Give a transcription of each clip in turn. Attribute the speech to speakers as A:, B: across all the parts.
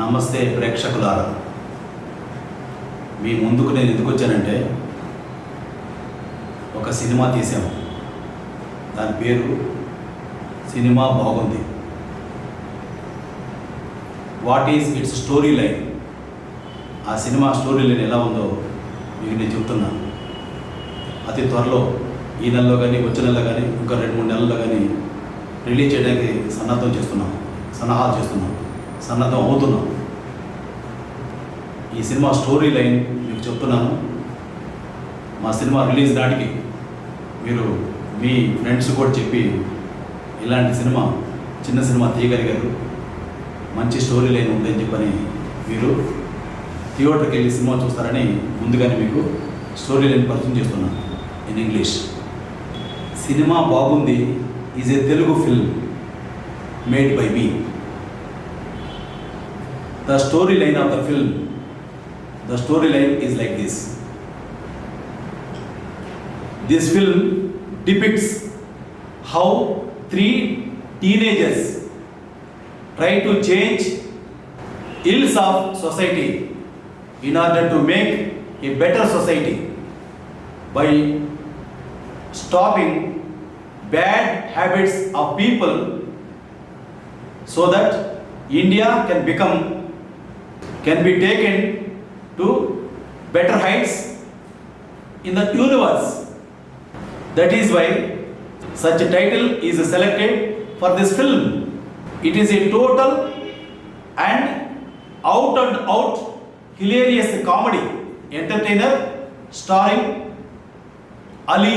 A: నమస్తే ప్రేక్షకులారా. మీ ముందుకు నేను ఎందుకు వచ్చానంటే ఒక సినిమా తీసాము దాని పేరు సినిమా బాగుంది. What is its story line? ఆ సినిమా స్టోరీ లైన్ ఎలా ఉందో మీకు నేను చెప్తున్నాను అతి త్వరలో ఈ నెలలో కానీ వచ్చే నెలలో కానీ ఇంకా రెండు మూడు నెలల్లో కానీ రిలీజ్ చేయడానికి సన్నద్ధం చేస్తున్నాం. సన్నాహాలు చేస్తున్నాం. సన్నద్ధం అవుతున్నాం. ఈ సినిమా స్టోరీ లైన్ మీకు చెప్తున్నాను. మా సినిమా రిలీజ్ నాటికి మీరు మీ ఫ్రెండ్స్ కూడా చెప్పి ఇలాంటి సినిమా చిన్న సినిమా తీయగలిగారు. మంచి స్టోరీ లైన్ ఉందని చెప్పని మీరు థియేటర్కి వెళ్ళి సినిమా చూస్తారని ముందుగానే మీకు స్టోరీ లైన్ పరిచయం చేస్తున్నాను in English. Cinema Bagundi is a Telugu film made by me. The storyline of the film, the storyline is like this. This film depicts how three teenagers try to change ills of society in order to make a better society by stopping bad habits of people so that India can become can be taken to better heights in the universe. That is why such a title is selected for this film. It is a total and out and out hilarious comedy entertainer starring Ali,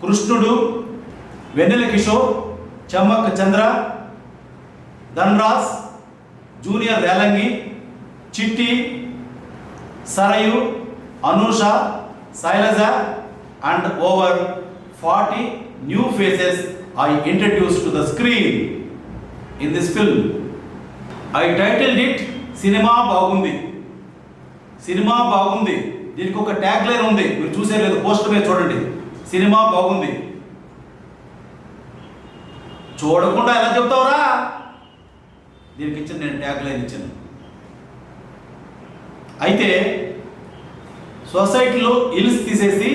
A: Krishnudu, Vennela Kishore, Chamak Chandra, Dhanras, Junior Relangi Chitti Sarayu Anusha Shailaja and over forty new faces I introduce to the screen in this film. I titled it Cinema Bagundi. Cinema Bagundi. దీనికి ఒక tag line ఉంది. మీరు చూసే లేదు poster మీద చూడండి. Cinema బాగుంది. చూడకుండా ఎలా చెప్తావురా? దీనికి ఇచ్చిన నేను ట్యాగ్ లైన్ ఇచ్చాను. అయితే సొసైటీలో ఇల్స్ తీసేసి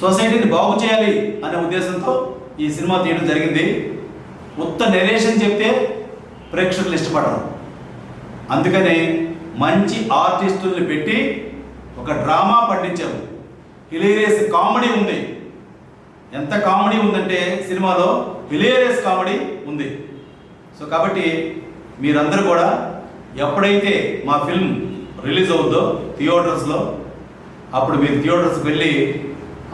A: సొసైటీని బాగు చేయాలి అనే ఉద్దేశంతో ఈ సినిమా తీయడం జరిగింది. ఉత్త నెరేషన్ చెప్తే ప్రేక్షకులు ఇష్టపడరు. అందుకనే మంచి ఆర్టిస్టుల్ని పెట్టి ఒక డ్రామా పండించారు. హిలేరియస్ కామెడీ ఉంది. ఎంత కామెడీ ఉందంటే సినిమాలో హిలేరియస్ కామెడీ ఉంది. సో కాబట్టి మీరందరూ కూడా ఎప్పుడైతే మా ఫిల్మ్ రిలీజ్ అవుద్దో థియేటర్స్లో అప్పుడు మీరు థియేటర్స్కి వెళ్ళి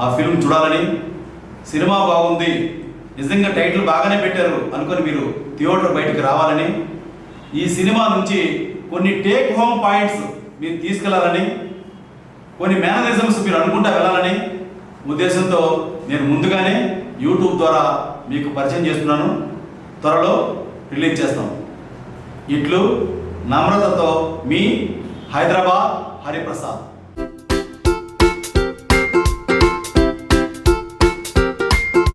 A: ఆ ఫిల్మ్ చూడాలని సినిమా బాగుంది నిజంగా టైటిల్ బాగానే పెట్టారు అనుకొని మీరు థియేటర్ బయటకు రావాలని ఈ సినిమా నుంచి కొన్ని టేక్ హోమ్ పాయింట్స్ మీరు తీసుకెళ్ళాలని కొన్ని మేనరిజమ్స్ మీరు అనుకుంటా వెళ్ళాలని ఉద్దేశంతో నేను ముందుగానే యూట్యూబ్ ద్వారా మీకు పరిచయం చేస్తున్నాను. త్వరలో రిలీజ్ చేస్తాం. ఇట్లు నమ్రతతో మీ హైదరాబాద్ హరిప్రసాద్.